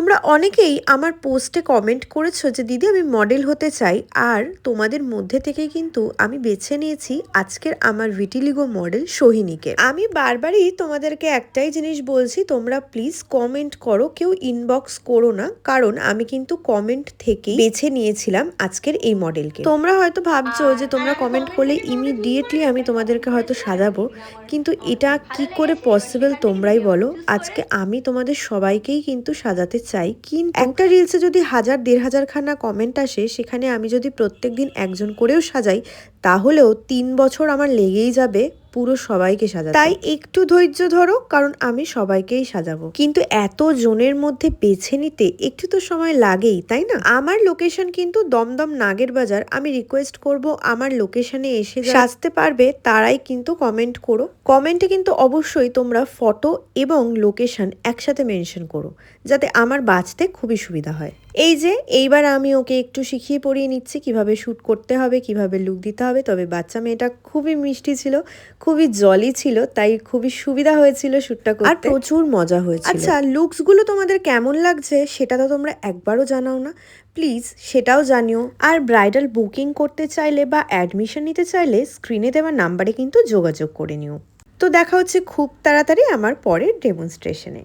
তোমরা অনেকেই আমার পোস্টে কমেন্ট করেছ যে, দিদি, আমি মডেল হতে চাই। আর তোমাদের মধ্যে থেকে কিন্তু আমি বেছে নিয়েছি আজকের আমার ভিটিলিগো মডেল সোহিনীকে। আমি বারবারই তোমাদেরকে একটাই জিনিস বলছি, তোমরা প্লিজ কমেন্ট করো, কেউ ইনবক্স করো না। কারণ আমি কিন্তু কমেন্ট থেকে বেছে নিয়েছিলাম আজকের এই মডেলকে তোমরা হয়তো ভাবছ যে, তোমরা কমেন্ট করলে ইমিডিয়েটলি আমি তোমাদেরকে হয়তো সাজাবো। কিন্তু এটা কি করে পসিবল তোমরাই বলো? আজকে আমি তোমাদের সবাইকেই কিন্তু সাজাতে চাই, কিন্তু একটা রিলসে যদি হাজার, দেড় হাজার খানা কমেন্ট আসে, সেখানে আমি যদি প্রত্যেক দিন একজন করেও সাজাই, তাহলেও তিন বছর আমার লেগেই যাবে পুরো সবাইকে সাজাতে। তাই একটু ধৈর্য ধরো কারণ আমি সবাইকেই সাজাবো। কিন্তু এত জনের মধ্যে বেছে নিতে একটু তো সময় লাগেই তাই না? আমার লোকেশন কিন্তু দমদম নাগের বাজার। আমি রিকোয়েস্ট করব আমার লোকেশনে এসে সাজতে পারবে তারাই কিন্তু কমেন্ট করো। কমেন্টে কিন্তু অবশ্যই তোমরা ফটো এবং লোকেশন একসাথে মেনশন করো যাতে আমার বাঁচতে খুবই সুবিধা হয়। এই যে এইবার আমি ওকে একটু শিখিয়ে পড়িয়ে নিচ্ছি কীভাবে শ্যুট করতে হবে কীভাবে লুক দিতে হবে। তবে বাচ্চা মেয়েটা খুবই মিষ্টি ছিল খুবই জলি ছিল তাই খুবই সুবিধা হয়েছিল শ্যুটটা করতে আর প্রচুর মজা হয়েছিল। আচ্ছা লুকসগুলো তোমাদের কেমন লাগছে সেটা তো তোমরা একবারও জানাও না। প্লিজ সেটাও জানিও। আর ব্রাইডাল বুকিং করতে চাইলে বা অ্যাডমিশন নিতে চাইলে স্ক্রিনে দেওয়া নাম্বারে কিন্তু যোগাযোগ করে নিও। তো দেখা হচ্ছে খুব তাড়াতাড়ি আমার পরের ডেমনস্ট্রেশনে